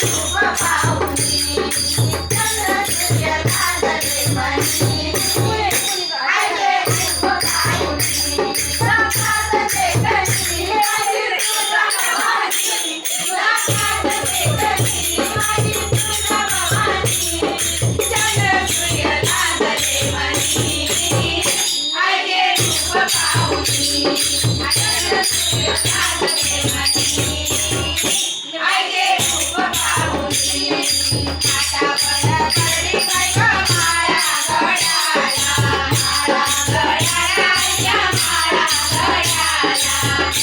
I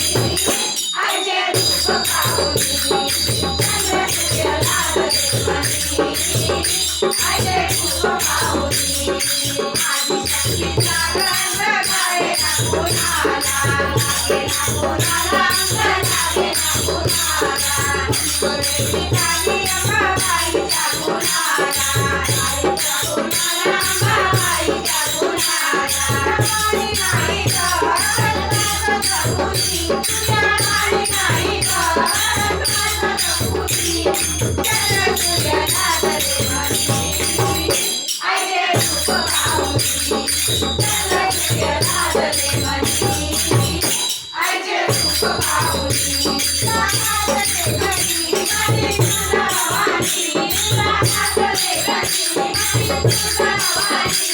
I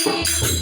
Thank you.